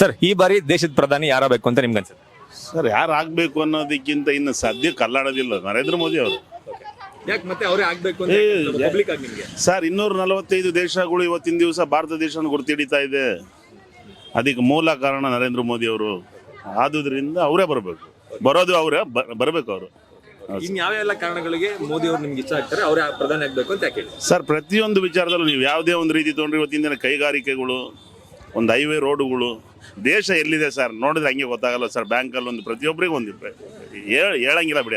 Sir ಈ ಬಾರಿ ದೇಶದ ಪ್ರಧಾನಿ ಯಾರಾಗಬೇಕು ಅಂತ ನಿಮ್ಗೆ ಅನ್ಸುತ್ತೆ? ಸರ್ ಯಾರು ಆಗ್ಬೇಕು ಅನ್ನೋದಕ್ಕಿಂತ ಇನ್ನು ಸದ್ಯ ಕಲ್ಲಾಡೋದಿಲ್ಲ. ನರೇಂದ್ರ ಮೋದಿ ಅವರು. ಯಾಕೆ ಮತ್ತೆ ಅವರೇ ಆಗ್ಬೇಕು ಅಂತ ಪಬ್ಲಿಕ್ ಆಗಿ ನಿಮಗೆ? ಸರ್ ಇನ್ನೂರ ನಲವತ್ತೈದು ದೇಶಗಳು ಇವತ್ತಿನ ದಿವಸ ಭಾರತ ದೇಶವನ್ನು ಗುರ್ತಿಡಿತಾ ಇದೆ. ಅದಕ್ಕೆ ಮೂಲ ಕಾರಣ ನರೇಂದ್ರ ಮೋದಿ ಅವರು. ಆದುದರಿಂದ ಅವರೇ ಬರಬೇಕು. ಬರೋದು ಅವರೇ ಬರಬೇಕು ಅವರು. ಇನ್ ಯಾವೆಲ್ಲ ಕಾರಣಗಳಿಗೆ ಮೋದಿ ಅವರು ನಿಮ್ಗೆ ಇಷ್ಟ ಆಗ್ತಾರೆ ಅವರೇ ಪ್ರಧಾನಿ ಆಗ್ಬೇಕು ಅಂತ ಯಾಕೆ ಹೇಳಿ? ಸರ್ ಪ್ರತಿಯೊಂದು ವಿಚಾರದಲ್ಲೂ ನೀವು ಯಾವುದೇ ಒಂದು ರೀತಿ ತೊಗೊಂಡ್ರೆ ಇವತ್ತಿನ ದಿನ ಕೈಗಾರಿಕೆಗಳು ಒಂದು ಹೈವೇ ರೋಡುಗಳು ದೇಶ ಎಲ್ಲಿದೆ ಸರ್ ನೋಡಿದ್ರೆ ಹಂಗೆ ಗೊತ್ತಾಗಲ್ಲ ಸರ್ ಬ್ಯಾಂಕಲ್ಲಿ ಒಂದು ಪ್ರತಿಯೊಬ್ಬರಿಗೆ ಒಂದು ಹೇಳ್- ಹೇಳಂಗಿಲ್ಲ ಬಿಡಿ.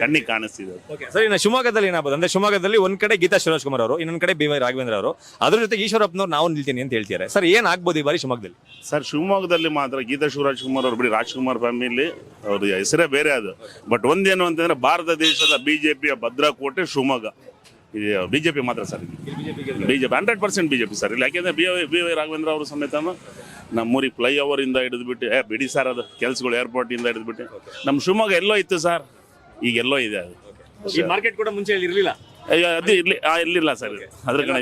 ಕಣ್ಣಿಗೆ ಕಾಣಿಸ್ತಿದೆ. ಓಕೆ ಸರ್ ಇನ್ನು ಶಿವಮೊಗ್ಗದಲ್ಲಿ ಏನಾಗ್ಬೋದು ಅಂದ್ರೆ ಶಿವಮೊಗ್ಗದಲ್ಲಿ ಒಂದ್ ಕಡೆ ಗೀತಾ ಶಿವರಾಜ್ ಕುಮಾರ್ ಅವರು ಇನ್ನೊಂದ್ ಕಡೆ ಬಿ ವೈ ರಾಘವೇಂದ್ರ ಅವರು. ಅದ್ರ ಜೊತೆ ಈಶ್ವರಪ್ಪನವ್ರು ನಾವು ನಿಲ್ತೀನಿ ಅಂತ ಹೇಳ್ತಾರೆ ಸರ್ ಏನ್ ಆಗ್ಬೋದು ಈ ಬಾರಿ ಶಿವಮೊಗ್ಗದಲ್ಲಿ? ಸರ್ ಶಿವಮೊಗ್ಗದಲ್ಲಿ ಮಾತ್ರ ಗೀತಾ ಶಿವರಾಜ್ ಕುಮಾರ್ ಅವರು ಬಿಡಿ ರಾಜ್ಕುಮಾರ್ ಫ್ಯಾಮಿಲಿ ಅವ್ರ ಹೆಸರೇ ಬೇರೆ ಅದು. ಬಟ್ ಒಂದೇನು ಅಂತಂದ್ರೆ ಭಾರತ ದೇಶದ ಬಿಜೆಪಿಯ ಭದ್ರಕೋಟೆ ಶಿವಮೊಗ್ಗ. ಇದು ಬಿಜೆಪಿ ಮಾತ್ರ sir BJP hundred percent BJP sir. ಇಲ್ಲ ಯಾಕೆಂದ್ರೆ ಬಿ ಬಿ ವೈ ರಾಘವೇಂದ್ರ ಅವರು ಸಮೇತ ನಮ್ಮೂರಿಗೆ ಫ್ಲೈಓವರ್ ಇಂದ ಹಿಡಿದ್ಬಿಟ್ಟು ಏ ಬಿಡಿ ಸರ್ ಅದು ಕೆಲಸಗಳು ಏರ್ಪೋರ್ಟ್ ಇಂದ ಹಿಡಿದ್ಬಿಟ್ಟು. ನಮ್ಮ ಶಿವಮೊಗ್ಗ ಎಲ್ಲೋ ಇತ್ತು ಸರ್. ಈಗ ಎಲ್ಲೋ ಇದೆ ಅದು. ಈ ಮಾರ್ಕೆಟ್ ಕೂಡ ಮುಂಚೆ ಇರಲಿಲ್ಲ. ಅಯ್ಯೋ, ಅದು ಇರ್ಲಿ ಆ, ಇರ್ಲಿಲ್ಲ ಸರ್. ಅದ್ರ ಕಡೆ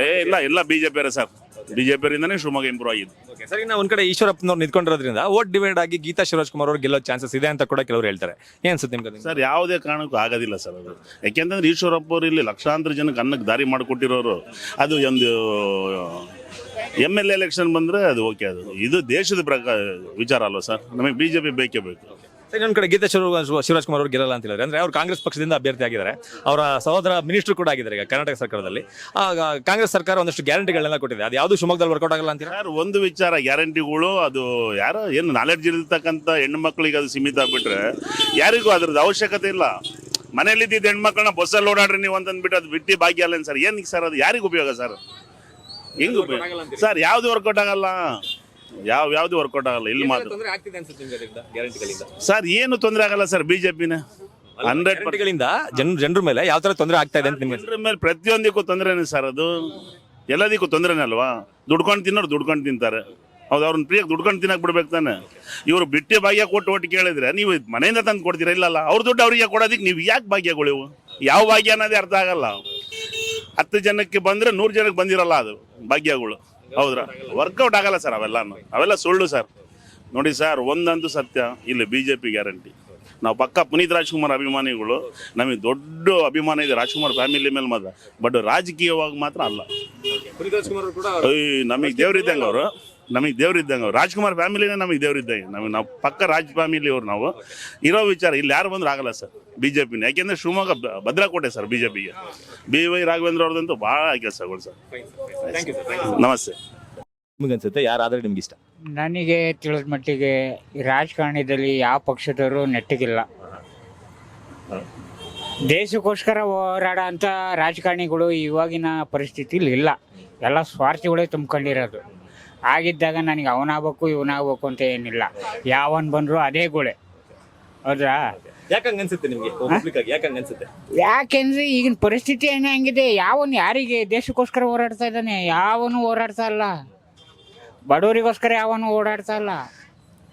ಏ ಇಲ್ಲ ಎಲ್ಲ ಬಿಜೆಪಿ ಸರ್ ಬಿಜೆಪಿ ಇಂದಾನೆ ಶಿವಮೊಗ್ಗ ಇಂಪ್ರೂವ್ ಆಗಿದೆ ಸರ್ ಇನ್ನ ಒಂದ್ ಕಡೆ ಈಶ್ವರಪ್ಪನವ್ರು ನಿಂತ್ಕೊಂಡಿರೋದ್ರಿಂದ ಓಟ್ ಡಿವೈಡ್ ಆಗಿ ಗೀತಾ ಶಿವರಾಜ್ಕುಮಾರ್ ಅವ್ರು ಅವರು ಗೆಲ್ಲೋ ಚಾನ್ಸಸ್ ಇದೆ ಅಂತ ಕೂಡ ಕೆಲವರು ಹೇಳ್ತಾರೆ. ಏನ್ ಅನ್ಸುತ್ತೆ ನಿಮ್ಗೆ ಅದು? ಸರ್ ಯಾವುದೇ ಕಾರಣಕ್ಕೂ ಆಗೋದಿಲ್ಲ ಸರ್ ಅದು. ಯಾಕೆಂತಂದ್ರೆ ಈಶ್ವರಪ್ಪ ಅವರು ಇಲ್ಲಿ ಲಕ್ಷಾಂತರ ಜನಕ್ಕೆ ಅನ್ನಕ್ಕೆ ದಾರಿ ಮಾಡಿಕೊಟ್ಟಿರೋರು. ಅದು ಒಂದು ಎಂ ಎಲ್ ಎಲೆಕ್ಷನ್ ಬಂದ್ರೆ ಅದು ಓಕೆ ಅದು. ಇದು ದೇಶದ ಪ್ರಕಾರ ವಿಚಾರ ಅಲ್ವಾ ಸರ್? ನಮಗೆ ಬಿ ಜೆ ಪಿ ಬೇಕೇ ಬೇಕು. ಸರ್ ಇನ್ನೊಂದ್ ಕಡೆ ಗೀತಾ ಶಿವ ಶಿವರಾಜ್ ಕುಮಾರ್ ಅವರು ಗೆಲ್ಲಲ್ಲ ಅಂತ ಹೇಳಿದ್ರೆ ಅಂದ್ರೆ ಅವರು ಕಾಂಗ್ರೆಸ್ ಪಕ್ಷದಿಂದ ಅಭ್ಯರ್ಥಿ ಆಗಿದ್ದಾರೆ. ಅವರ ಸಹೋದರ ಮಿನಿಸ್ಟರ್ ಕೂಡ ಆಗಿದ್ದಾರೆ ಈಗ ಕರ್ನಾಟಕ ಸರ್ಕಾರದಲ್ಲಿ. ಆಗ ಕಾಂಗ್ರೆಸ್ ಸರ್ಕಾರ ಒಂದಷ್ಟು ಗ್ಯಾರಂಟಿಗಳನ್ನೆಲ್ಲ ಕೊಟ್ಟಿದೆ. ಅದು ಯಾವುದು ಶಿವಮೊಗ್ಗದಲ್ಲಿ ವರ್ಕೌಟ್ ಆಗಲ್ಲ ಅಂತೀರಾ? ಸರ್ ಒಂದು ವಿಚಾರ ಗ್ಯಾರಂಟಿಗಳು ಅದು ಯಾರು ಏನು ನಾಲೆಡ್ಜ್ ಇರತಕ್ಕಂಥ ಹೆಣ್ಣು ಮಕ್ಕಳಿಗೆ ಅದು ಸೀಮಿತ ಆಗ್ಬಿಟ್ರೆ ಯಾರಿಗೂ ಅದ್ರದ್ದು ಅವಶ್ಯಕತೆ ಇಲ್ಲ. ಮನೇಲಿದ್ದಿದ್ದ ಹೆಣ್ಮಕ್ಳನ್ನ ಬಸ್ಸಲ್ಲಿ ಓಡಾಡ್ರಿ ನೀವು ಅಂತಂದ್ಬಿಟ್ಟು ಅದು ಬಿಟ್ಟು ಭಾಗ್ಯ ಅಲ್ಲೇನು ಸರ್? ಏನಕ್ಕೆ ಸರ್ ಅದು? ಯಾರಿಗೂ ಉಪಯೋಗ ಸರ್? ಹೆಂಗ್ ಉಪಯೋಗ? ಸರ್ ಯಾವ್ದು ವರ್ಕೌಟ್ ಆಗಲ್ಲ? ಯಾವ ಯಾವ್ದು ವರ್ಕೌಟ್ ಆಗಲ್ಲ ಇಲ್ಲಿ ಮಾತ್ರ. ತೊಂದರೆ ಆಗ್ತಿದೆ ಅನ್ಸುತ್ತೆ ನಿಮ್ಗೆ ಅದರಿಂದ ಗ್ಯಾರಂಟಿಗಳಿಂದ ಸರ್ ಏನು ತೊಂದರೆ ಆಗಲ್ಲ ಸರ್ ಬಿಜೆಪಿನ ಹಂಡ್ರೆಡ್ ಗ್ಯಾರಂಟಿಗಳಿಂದ ಜನ ಜನರ ಮೇಲೆ ಯಾವ ತರ ತೊಂದರೆ ಆಗ್ತಾ ಇದೆ ಅಂತ ನಿಮ್ಗೆ? ಮೇಲೆ ಪ್ರತಿಯೊಂದಕ್ಕೂ ತೊಂದರೆನೇ ಸರ್ ಅದು. ಎಲ್ಲದಕ್ಕೂ ತೊಂದರೆನೇ ಅಲ್ವಾ? ದುಡ್ಕೊಂಡು ತಿನ್ನೋರು ದುಡ್ಕೊಂಡು ತಿಂತಾರೆ. ಹೌದು ಅವ್ರನ್ನ ಪ್ರಿಯಕ್ಕೆ ದುಡ್ಕೊಂಡು ತಿನ್ನಕ್ ಬಿಡ್ಬೇಕು ತಾನೆ. ಇವರು ಬಿಟ್ಟಿ ಭಾಗ್ಯ ಕೊಟ್ಟು ಒಟ್ಟು ಕೇಳಿದ್ರೆ ನೀವು ಮನೆಯಿಂದ ತಂದು ಕೊಡ್ತೀರಾ ಇಲ್ಲಲ್ಲ? ಅವ್ರ ದುಡ್ಡು ಅವರಿಗೆ ಕೊಡೋದಕ್ಕೆ ನೀವು ಯಾಕೆ ಭಾಗ್ಯಗಳು? ಇವು ಯಾವ ಭಾಗ್ಯ ಅನ್ನೋದೇ ಅರ್ಥ ಆಗಲ್ಲ. ಹತ್ತು ಜನಕ್ಕೆ ಬಂದ್ರೆ ನೂರು ಜನಕ್ಕೆ ಬಂದಿರಲ್ಲ ಅದು ಭಾಗ್ಯಗಳು. ಹೌದ್ರಾ? ವರ್ಕೌಟ್ ಆಗಲ್ಲ ಸರ್ ಅವೆಲ್ಲ ಅವೆಲ್ಲ ಸುಳ್ಳು ಸರ್ ನೋಡಿ ಸರ್ ಒಂದಂತೂ ಸತ್ಯ ಇಲ್ಲಿ ಬಿ ಜೆ ಪಿ ಗ್ಯಾರಂಟಿ ನಾವು ಪಕ್ಕ ಪುನೀತ್ ರಾಜ್ಕುಮಾರ್ ಅಭಿಮಾನಿಗಳು ನಮಗೆ ದೊಡ್ಡ ಅಭಿಮಾನ ಇದೆ ರಾಜ್ಕುಮಾರ್ ಫ್ಯಾಮಿಲಿ ಮೇಲೆ ಮಾತ್ರ. ಬಟ್ ರಾಜಕೀಯವಾಗಿ ಮಾತ್ರ ಅಲ್ಲ. ನಮಗೆ ದೇವ್ರಿದ್ದಂಗೆ ಅವರು. ನಮಗೆ ದೇವ್ರಿದ್ದಂಗೆ ಅವ್ರು. ರಾಜ್ಕುಮಾರ್ ಫ್ಯಾಮಿಲಿನೇ ನಮಗೆ ದೇವ್ರಿದ್ದಂಗೆ ನಮಗೆ ನಾವು ಪಕ್ಕ ರಾಜ್ ಫ್ಯಾಮಿಲಿ ಅವ್ರು ನಾವು. ಇರೋ ವಿಚಾರ ಇಲ್ಲಿ ಯಾರು ಬಂದ್ರೆ ಆಗಲ್ಲ ಸರ್ ಬಿ ಜೆ ಪಿನ ಯಾಕೆಂದ್ರೆ ಶಿವಮೊಗ್ಗ ಭದ್ರಕೋಟೆ ಸರ್ ಬಿ ಜೆ ಪಿಗೆ ಬಿ ವೈ ರಾಘವೇಂದ್ರ ಅವ್ರದಂತೂ ಭಾಳ ಕೆಲಸಗಳು ಸರ್ ನಮಸ್ತೆ. ನಿಮ್ಗೆ ಅನ್ಸುತ್ತೆ ಯಾರಾದ್ರೂ ನಿಮ್ಗೆ ಇಷ್ಟ? ನನಗೆ ತಿಳಿದ ಮಟ್ಟಿಗೆ ಈ ರಾಜಕಾರಣದಲ್ಲಿ ಯಾವ ಪಕ್ಷದವರು ನೆಟ್ಟಿಗಿಲ್ಲ. ದೇಶಕ್ಕೋಸ್ಕರ ಹೋರಾಡ ಅಂತ ರಾಜಕಾರಣಿಗಳು ಇವಾಗಿನ ಪರಿಸ್ಥಿತಿಲಿ ಇಲ್ಲ. ಎಲ್ಲ ಸ್ವಾರ್ಥಿಗಳೇ ತುಂಬ್ಕೊಂಡಿರೋದು. ಆಗಿದ್ದಾಗ ನನಗೆ ಅವನಾಗಬೇಕು ಇವನಾಗಬೇಕು ಅಂತ ಏನಿಲ್ಲ. ಯಾವನ್ ಬಂದರೂ ಅದೇ ಗುಳೆ. ಹೌದಾ? ಯಾಕಂದ್ರೆ ಅನ್ಸುತ್ತೆ ನಿಮ್ಗೆ? ಪಬ್ಲಿಕ್ ಆಗಿ ಯಾಕಂಗ ಅನ್ಸುತ್ತೆ? ಯಾಕೆಂದ್ರೆ ಈಗಿನ ಪರಿಸ್ಥಿತಿ ಏನೇ ಹಂಗಿದೆ? ಯಾವನು ಯಾರಿಗೆ ದೇಶಕ್ಕೋಸ್ಕರ ಹೋರಾಡ್ತಾ ಇದ್ದಾನೆ? ಯಾವನು ಹೋರಾಡ್ತಾ ಇಲ್ಲ. ಬಡವರಿಗೋಸ್ಕರ ಯಾವನು ಓಡಾಡ್ತಾ ಇಲ್ಲ.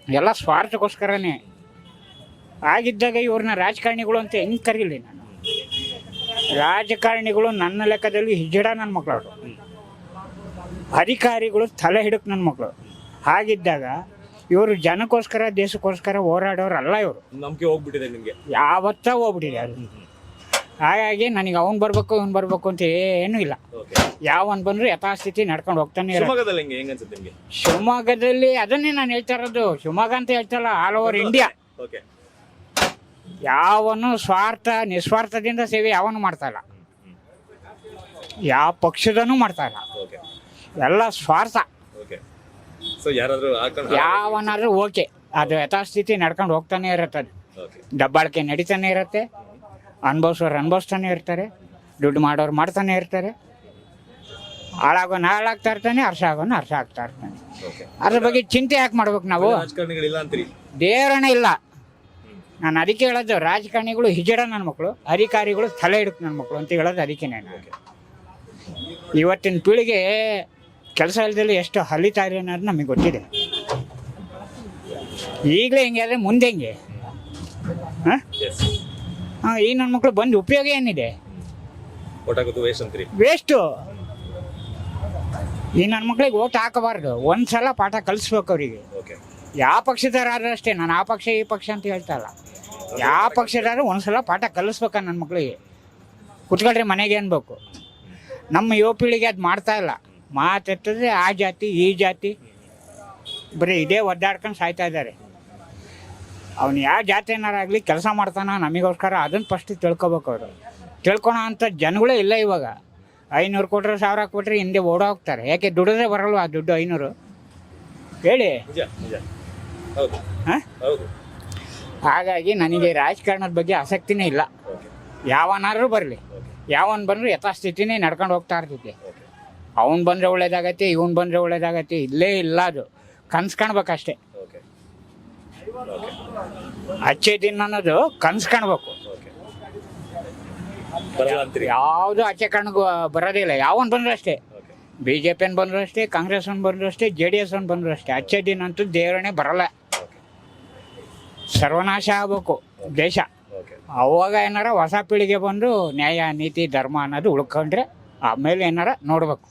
ಎಲ್ಲ ಸ್ವಾರ್ಥಕ್ಕೋಸ್ಕರನೇ. ಆಗಿದ್ದಾಗ ಇವ್ರನ್ನ ರಾಜಕಾರಣಿಗಳು ಅಂತ ಹೆಂಗ್ ಕರೀಲಿ ನಾನು? ರಾಜಕಾರಣಿಗಳು ನನ್ನ ಲೆಕ್ಕದಲ್ಲಿ ಹಿಜಡ ನನ್ನ ಮಕ್ಕಳು. ಅಧಿಕಾರಿಗಳು ತಲೆ ಹಿಡಕ್ ನನ್ನ ಮಕ್ಕಳು ಹಾಗಿದ್ದಾಗ ಇವರು ಜನಕ್ಕೋಸ್ಕರ ದೇಶಕ್ಕೋಸ್ಕರ ಹೋರಾಡೋರಲ್ಲ ಇವರು. ನಂಬಿಕೆ ಹೋಗ್ಬಿಟ್ಟಿದೆ ನಿಮಗೆ. ಯಾವತ್ತ ಹೋಗ್ಬಿಟ್ಟಿದೆ ಅದು. ಹಾಗಾಗಿ ನನಗೆ ಅವ್ನು ಬರಬೇಕು ಇವ್ನು ಬರಬೇಕು ಅಂತ ಏನೂ ಇಲ್ಲ. ಯಾವನ್ ಬಂದ್ರು ಯಥಾಸ್ಥಿತಿ ನಡ್ಕೊಂಡು ಹೋಗ್ತಾನೆ ಶಿವಮೊಗ್ಗದಲ್ಲಿ ಹೆಂಗೆ ಹೆಂಗ್ ಅನ್ಸುತ್ತೆ ನಿಮ್ಗೆ? ಶಿವಮೊಗ್ಗದಲ್ಲಿ ಅದನ್ನೇ ನಾನು ಹೇಳ್ತಾ ಇರೋದು. ಶಿವಮೊಗ್ಗ ಅಂತ ಹೇಳ್ತಲ್ಲ ಆಲ್ ಓವರ್ ಇಂಡಿಯಾ ಓಕೆ ಯಾವನು ಸ್ವಾರ್ಥ ನಿಸ್ವಾರ್ಥದಿಂದ ಸೇವೆ ಯಾವನು ಮಾಡ್ತಾ ಇಲ್ಲ. ಯಾವ ಪಕ್ಷದನು ಮಾಡ್ತಾ ಇಲ್ಲ. ಎಲ್ಲ ಸ್ವಾರ್ಥ. ಓಕೆ. ಸೊ ಯಾರಾದ್ರೂ ಹಾಕೊಂಡು ಯಾವನಾದ್ರೂ ಓಕೆ. ಅದು ಯಥಾಸ್ಥಿತಿ ನಡ್ಕೊಂಡು ಹೋಗ್ತಾನೆ ಇರುತ್ತೆ ಅದು. ಓಕೆ. ದಬ್ಬಾಳಿಕೆ ನಡೀತಾನೆ ಇರುತ್ತೆ. ಅನುಭವಿಸೋರು ಅನುಭವಿಸ್ತಾನೆ ಇರ್ತಾರೆ. ದುಡ್ಡು ಮಾಡೋರು ಮಾಡ್ತಾನೆ ಇರ್ತಾರೆ. ಹಾಳಾಗೋನ್ ಹಾಳಾಗ್ತಾ ಇರ್ತಾನೆ ಹರ್ಷ ಆಗೋನು ಹರ್ಷ ಆಗ್ತಾ ಇರ್ತಾನೆ. ಓಕೆ. ಅದ್ರ ಬಗ್ಗೆ ಚಿಂತೆ ಯಾಕೆ ಮಾಡ್ಬೇಕು ನಾವು? ರಾಜಕಾರಣಿಗಳಿಲ್ಲ ಅಂತೀರಿ? ದೇವರಣ ಇಲ್ಲ. ನಾನು ಅದಕ್ಕೆ ಹೇಳೋದು ರಾಜಕಾರಣಿಗಳು ಹಿಜಡ ನನ್ನ ಮಕ್ಕಳು ಅಧಿಕಾರಿಗಳು ತಲೆ ಹಿಡಕ್ ನನ್ನ ಮಕ್ಕಳು ಅಂತ ಹೇಳೋದು ಅದಕ್ಕೆ ನಾನು. ಇವತ್ತಿನ ಪೀಳಿಗೆ ಕೆಲಸ ಇಲ್ದಲ್ಲಿ ಎಷ್ಟು ಹಲಿತಾರೆ ಅನ್ನೋದು ನಮಗೆ ಗೊತ್ತಿದೆ. ಈಗಲೇ ಹೆಂಗೆ ಆದರೆ ಮುಂದೆ ಹೆಂಗೆ? ಹಾಂ? ಹಾಂ ಈ ನನ್ನ ಮಕ್ಕಳು ಬಂದು ಉಪಯೋಗ ಏನಿದೆ? ವೇಸ್ಟ್ ಈ ನನ್ನ ಮಕ್ಳಿಗೆ ಓಟ್ ಹಾಕಬಾರ್ದು. ಒಂದ್ಸಲ ಪಾಠ ಕಲಿಸ್ಬೇಕು ಅವರಿಗೆ. ಯಾವ ಪಕ್ಷದಾರಾದ್ರೂ ಅಷ್ಟೇ ನಾನು ಆ ಪಕ್ಷ ಈ ಪಕ್ಷ ಅಂತ ಹೇಳ್ತಾ ಇಲ್ಲ. ಯಾವ ಪಕ್ಷದಾದ್ರೂ ಒಂದ್ಸಲ ಪಾಠ ಕಲಿಸ್ಬೇಕ ನನ್ನ ಮಕ್ಳಿಗೆ. ಕುತ್ಕೊಳ್ರಿ ಮನೆಗೆ ಅನ್ಬೇಕು. ನಮ್ಮ ಯುವ ಪೀಳಿಗೆ ಅದು ಮಾಡ್ತಾ ಇಲ್ಲ. ಮಾತೆತ್ತಿದ್ರೆ ಆ ಜಾತಿ ಈ ಜಾತಿ. ಬರೀ ಇದೇ ಒದ್ದಾಡ್ಕೊಂಡು ಸಾಯ್ತಾ ಇದ್ದಾರೆ. ಅವನು ಯಾವ ಜಾತಿ ಏನಾರಾಗಲಿ ಕೆಲಸ ಮಾಡ್ತಾನ ನಮಗೋಸ್ಕರ ಅದನ್ನು ಫಸ್ಟ್ ತಿಳ್ಕೊಬೇಕು ಅವರು. ತಿಳ್ಕೊಳೋ ಅಂಥ ಜನಗಳೇ ಇಲ್ಲ ಇವಾಗ. ಐನೂರು ಕೊಟ್ರೆ ಸಾವಿರ ಕೊಟ್ಟರೆ ಹಿಂದೆ ಓಡೋ ಹೋಗ್ತಾರೆ. ಯಾಕೆ ದುಡಿದ್ರೆ ಬರಲ್ವ ಆ ದುಡ್ಡು ಐನೂರು? ಹೇಳಿ. ಹಾಗಾಗಿ ನನಗೆ ರಾಜಕಾರಣದ ಬಗ್ಗೆ ಆಸಕ್ತಿನೇ ಇಲ್ಲ. ಯಾವನಾದ್ರೂ ಬರಲಿ. ಯಾವನ್ ಬಂದರೂ ಯಥಾಸ್ಥಿತಿನೇ ನಡ್ಕೊಂಡು ಹೋಗ್ತಾ ಇರ್ತೈತಿ ಅವನು ಬಂದರೆ ಒಳ್ಳೇದಾಗತ್ತೆ ಇವನು ಬಂದರೆ ಒಳ್ಳೇದಾಗತ್ತೆ ಇಲ್ಲೇ ಇಲ್ಲ ಅದು. ಕನ್ಸು ಕಾಣ್ಬೇಕಷ್ಟೇ. ಅಚ್ಚೆ ದಿನ ಅನ್ನೋದು ಕನ್ಸು ಕಾಣ್ಬೇಕು. ಯಾವುದು ಆಚೆ ಕಣ್ಣಿಗೆ ಬರೋದಿಲ್ಲ. ಯಾವನ್ ಬಂದ್ರು ಅಷ್ಟೇ. ಬಿ ಜೆ ಪಿ ಬಂದರೂ ಅಷ್ಟೇ ಕಾಂಗ್ರೆಸ್ ಅವ್ನು ಬಂದರೂ ಅಷ್ಟೇ ಜೆ ಡಿ ಎಸ್ ಅವ್ನು ಬಂದರೂ ಅಷ್ಟೇ. ಅಚ್ಚೆ ದಿನ ಅಂತೂ ದೇವರಣೆ ಬರಲ್ಲ. ಸರ್ವನಾಶ ಆಗ್ಬೇಕು ದೇಶ. ಅವಾಗ ಏನಾರ ಹೊಸ ಪೀಳಿಗೆ ಬಂದು ನ್ಯಾಯ ನೀತಿ ಧರ್ಮ ಅನ್ನೋದು ಉಳ್ಕೊಂಡ್ರೆ ಆಮೇಲೆ ಏನಾರ ನೋಡ್ಬೇಕು.